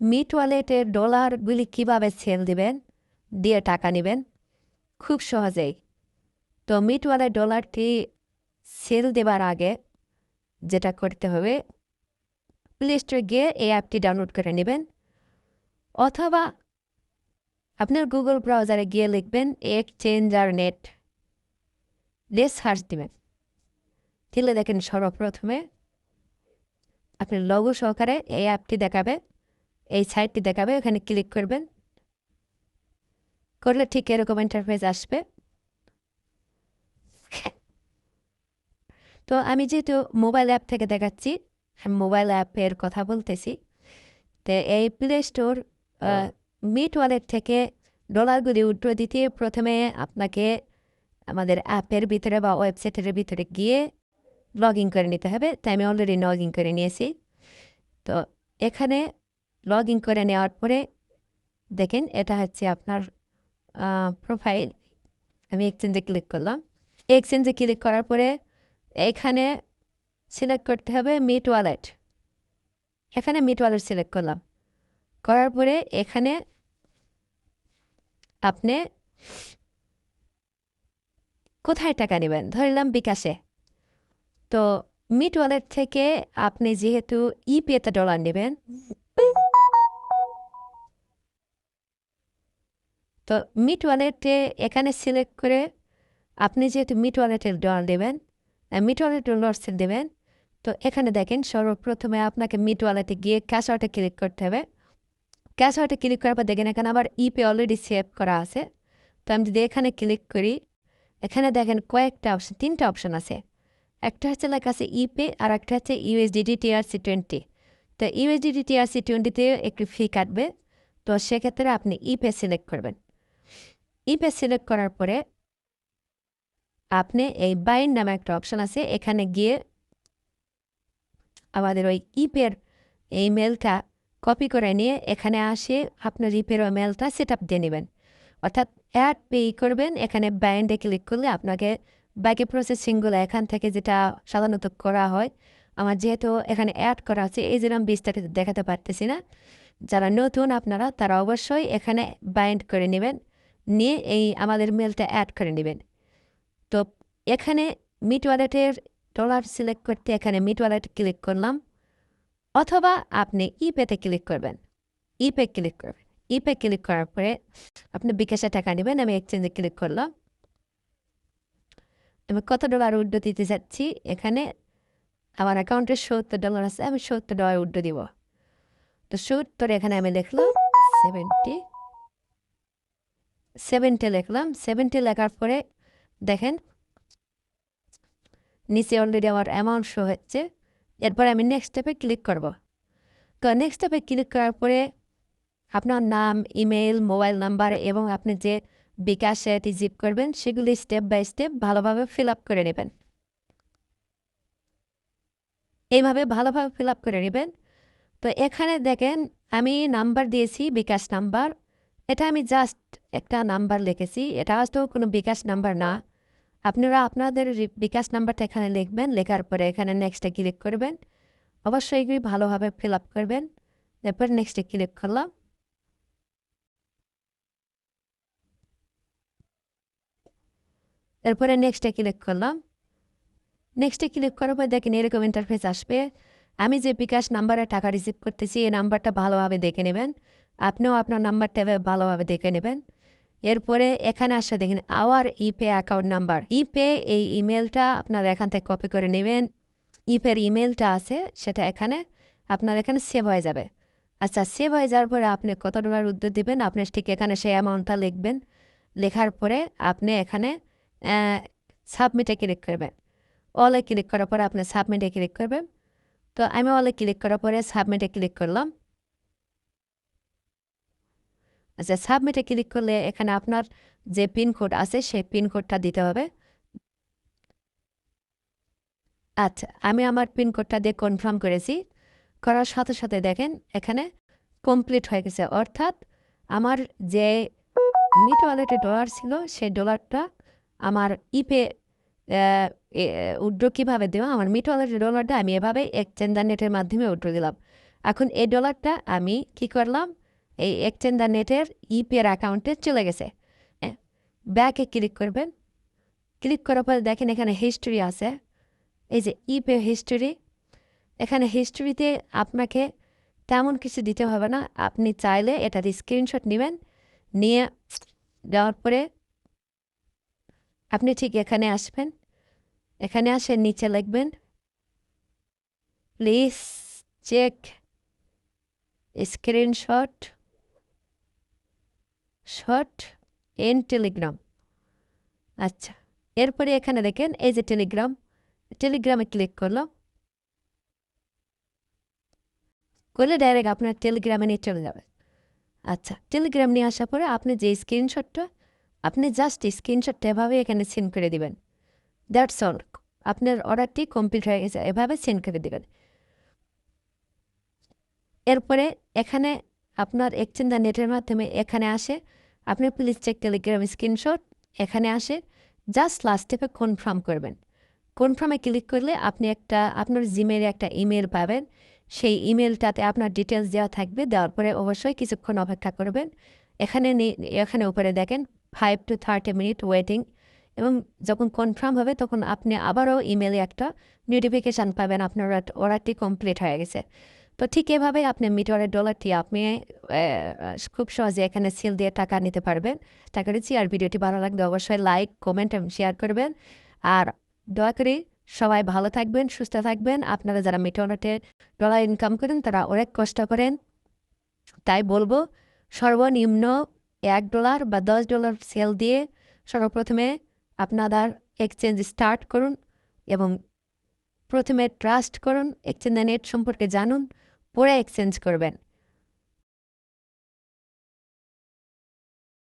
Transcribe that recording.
Meet ওয়ালেটে ডলারগুলি কীভাবে sell দিবেন, দিয়ে টাকা নেবেন? খুব সহজেই। তো মিট ওয়ালেট ডলারটি সেল দেবার আগে যেটা করতে হবে, প্লে স্টোরে গিয়ে এই অ্যাপটি ডাউনলোড করে নেবেন। অথবা আপনার গুগল ব্রাউজারে গিয়ে লিখবেন এক্সচেঞ্জার নেট। দিয়ে সার্চ দিবেন। দিলে দেখেন সর্বপ্রথমে আপনি লঘু সহকারে এই অ্যাপটি দেখাবে। এই সাইটটি দেখাবে ওখানে ক্লিক করবেন। করলে ঠিক এরকম ইন্টারফেস আসবে। তো আমি যেহেতু মোবাইল অ্যাপ থেকে দেখাচ্ছি আমি মোবাইল অ্যাপের কথা বলতেছি তো এই প্লে স্টোর মিট ওয়ালেট থেকে ডলারগুলি উড্রো দিতে প্রথমে আপনাকে আমাদের অ্যাপের ভিতরে বা ওয়েবসাইটের ভিতরে গিয়ে লগ ইন করে নিতে হবে। তাই আমি অলরেডি লগ ইন করে নিয়েছি। তো এখানে লগ ইন করে নেওয়ার পরে দেখেন এটা হচ্ছে আপনার প্রোফাইল আমি এক্সচেঞ্জে ক্লিক করলাম। এক্সচেঞ্জে ক্লিক করার পরে এখানে সিলেক্ট করতে হবে মিট ওয়ালেট এখানে মিট ওয়ালেট সিলেক্ট করলাম। করার পরে এখানে আপনি কোথায় টাকা নেবেন? ধরলাম বিকাশে। তো মিট ওয়ালেট থেকে আপনি যেহেতু ইপিএতে ডলার নেবেন তো মিট ওয়ালেটে এখানে সিলেক্ট করে আপনি যেহেতু মিট ওয়ালেটের ডলার দেবেন মিট ওয়ালেট ডলার দেবেন, তো এখানে দেখেন সর্বপ্রথমে আপনাকে মিট ওয়ালেটে গিয়ে ক্যাশ আউটে ক্লিক করতে হবে। ক্যাশ আউটে ক্লিক করার পর দেখেন এখানে আবার ইপে অলরেডি সেভ করা আছে। তো আমি যদি এখানে ক্লিক করি, এখানে দেখেন কয়েকটা অপশন তিনটা অপশন আছে। একটা হচ্ছে লেখা আছে ইপে আর একটা হচ্ছে ইউএসডিডি টিআরসি টোয়েন্টি তো ইউএসডিডি টিআরসি টোয়েন্টিতে একটু ফি কাটবে, তো সেক্ষেত্রে আপনি ইপে সিলেক্ট করবেন। ইপে সিলেক্ট করার পরে আপনি এই বাইন নামে একটা অপশন আছে, এখানে গিয়ে আমাদের ওই ইপের এই মেলটা কপি করে নিয়ে এখানে আসে, আপনার ইপের ওই মেলটা সেট আপ দিয়ে নেবেন। অর্থাৎ অ্যাড পে করবেন, এখানে ব্যান্ডে ক্লিক করলে আপনাকে বাকি প্রসেসিংগুলো এখান থেকে যেটা সাধারণত করা হয়, আমার যেহেতু এখানে অ্যাড করা আছে, এই যেরকম বিস্তারিত দেখাতে পারতেছি না। যারা নতুন আপনারা, তারা অবশ্যই এখানে বাইন্ড করে নেবেন। নিয়ে এই আমাদের মেলটা অ্যাড করে নেবেন। তো এখানে মিট ওয়ালেটের ডলার সিলেক্ট করতে এখানে মিট ওয়ালেট ক্লিক করলাম, অথবা আপনি ইপেতে ক্লিক করবেন। ইপে ক্লিক করবেন। ইপে ক্লিক করার পরে আপনি বিকাশে টাকা নেবেন, আমি এক্সচেঞ্জে ক্লিক করলাম। আমি কত ডলার উড্ডো দিতে চাচ্ছি এখানে আমার অ্যাকাউন্টে সত্তর ডলার আছে, আমি সত্তর ডলার উড্ডো দিব। তো সত্তর এখানে আমি লিখলাম সেভেন্টি সেভেন্টি লিখলাম। সেভেন্টি লেখার পরে দেখেন, নিচে অলরেডি আমার অ্যামাউন্ট শো হচ্ছে। এরপরে আমি নেক্সট স্টেপে ক্লিক করব। তো নেক্সট স্টেপে ক্লিক করার পরে আপনার নাম ইমেল মোবাইল নাম্বার এবং আপনি যে বিকাশে রিজিভ করবেন, সেগুলি স্টেপ বাই স্টেপ ভালোভাবে ফিল আপ করে নেবেন। এইভাবে ভালোভাবে ফিল আপ করে নেবেন। তো এখানে দেখেন, আমি নাম্বার দিয়েছি, বিকাশ নাম্বার এটা আমি জাস্ট একটা নাম্বার লিখেছি। এটা হয়তো কোনো বিকাশ নাম্বার না। আপনারা আপনাদের বিকাশ নাম্বারটা এখানে লিখবেন। লেখার পরে এখানে নেক্সটে ক্লিক করবেন। অবশ্যই এগুলি ভালোভাবে ফিল আপ করবেন। এরপর নেক্সটে ক্লিক করলাম। এরপরে নেক্সটে ক্লিক করলাম। নেক্সটে ক্লিক করার পর দেখেন এরকম ইন্টারফেস আসবে। আমি যে বিকাশ নাম্বারে টাকা রিসিভ করতেছি, এই নাম্বারটা ভালোভাবে দেখে নেবেন। আপনিও আপনার নাম্বারটা ভালোভাবে দেখে নেবেন। এরপরে এখানে আসলে দেখেন our ePay account number ePay এই ইমেলটা আপনার এখান থেকে কপি করে নেবেন। ইপের ইমেলটা আছে, সেটা এখানে আপনার এখানে সেভ হয়ে যাবে। আচ্ছা সেভ হয়ে যাওয়ার পরে আপনি কত ডলার উদ্যোগ দেবেন? আপনি ঠিক এখানে সেই অ্যামাউন্টটা লিখবেন। লেখার পরে আপনি এখানে সাবমিটে ক্লিক করবেন। অলে ক্লিক করার পরে আপনি সাবমিটে ক্লিক করবেন। তো আমি অলে ক্লিক করার পরে সাবমিটে ক্লিক করলাম। আচ্ছা সাবমিটে ক্লিক করলে এখানে আপনার যে পিনকোড আছে, সেই পিনকোডটা দিতে হবে। আচ্ছা আমি আমার পিনকোডটা দিয়ে কনফার্ম করেছি। করার সাথে সাথে দেখেন, এখানে কমপ্লিট হয়ে গেছে। অর্থাৎ আমার যে মিট ওয়ালেটে ডলার ছিল, সেই ডলারটা আমার ইপে উড্রো কীভাবে দেওয়া? আমার মিট ওয়ালেটের ডলারটা আমি এভাবে এক্সচেঞ্জার নেটের মাধ্যমে উড্রো দিলাম। এখন এই ডলারটা আমি কি করলাম? এই এক্সচেঞ্জ দ্য নেটের ইপিআর অ্যাকাউন্টে চলে গেছে। ব্যাকে ক্লিক করবেন। ক্লিক করার পর দেখেন এখানে হিস্টোরি আছে। এই যে ইপে হিস্টোরি এখানে হিস্টোরিতে আপনাকে তেমন কিছু দিতে হবে না। আপনি চাইলে এটার স্ক্রিনশট নেবেন, নিয়ে দেওয়ার পরে আপনি ঠিক এখানে আসবেন। এখানে আসে নিচে লিখবেন please check screenshot shot in Telegram. আচ্ছা এরপরে এখানে দেখেন, এই যে টেলিগ্রাম, টেলিগ্রামে ক্লিক করলাম করলে ডাইরেক্ট আপনার টেলিগ্রামে নিয়ে চলে যাবে। আচ্ছা টেলিগ্রাম নিয়ে আসার পরে আপনি যে স্ক্রিনশটটা, আপনি জাস্ট স্ক্রিনশটটা এভাবে এখানে সেন্ড করে দিবেন। That's all. আপনার অর্ডারটি কমপ্লিট হয়ে গেছে, এভাবে সেন্ড করে দেবেন। এরপরে এখানে আপনার এক্সচেঞ্জ নেটের মাধ্যমে এখানে আসে। আপনি প্লিজ চেক টেলিগ্রাম স্ক্রিনশট এখানে আসে। জাস্ট লাস্ট স্টেপে কনফার্ম করবেন। কনফার্মে ক্লিক করলে আপনি একটা, আপনার জিমেলে একটা ইমেল পাবেন। সেই ইমেলটাতে আপনার ডিটেলস দেওয়া থাকবে। দেওয়ার পরে অবশ্যই কিছুক্ষণ অপেক্ষা করবেন। এখানে এখানে উপরে দেখেন five to thirty minute waiting এবং যখন কনফার্ম হবে, তখন আপনি আবারও ইমেলে একটা নোটিফিকেশান পাবেন আপনার অর্ডারটি কমপ্লিট হয়ে গেছে। তো ঠিক এভাবে আপনি মিটারের ডলারটি আপনি খুব সহজে এখানে সেল দিয়ে টাকা নিতে পারবেন। টাকা দিচ্ছি আর ভিডিওটি ভালো লাগলে অবশ্যই লাইক কমেন্ট এবং শেয়ার করবেন। আর দয়া করে সবাই ভালো থাকবেন, সুস্থ থাকবেন। আপনারা যারা মিটনেটে ডলার ইনকাম করেন, তারা অনেক কষ্ট করেন। তাই বলব, সর্বনিম্ন এক ডলার বা দশ ডলার সেল দিয়ে সর্বপ্রথমে আপনাদের এক্সচেঞ্জ স্টার্ট করুন এবং প্রথমে ট্রাস্ট করুন এক্সচেঞ্জ নেট সম্পর্কে জানুন। পরে এক্সচেঞ্জ করবেন।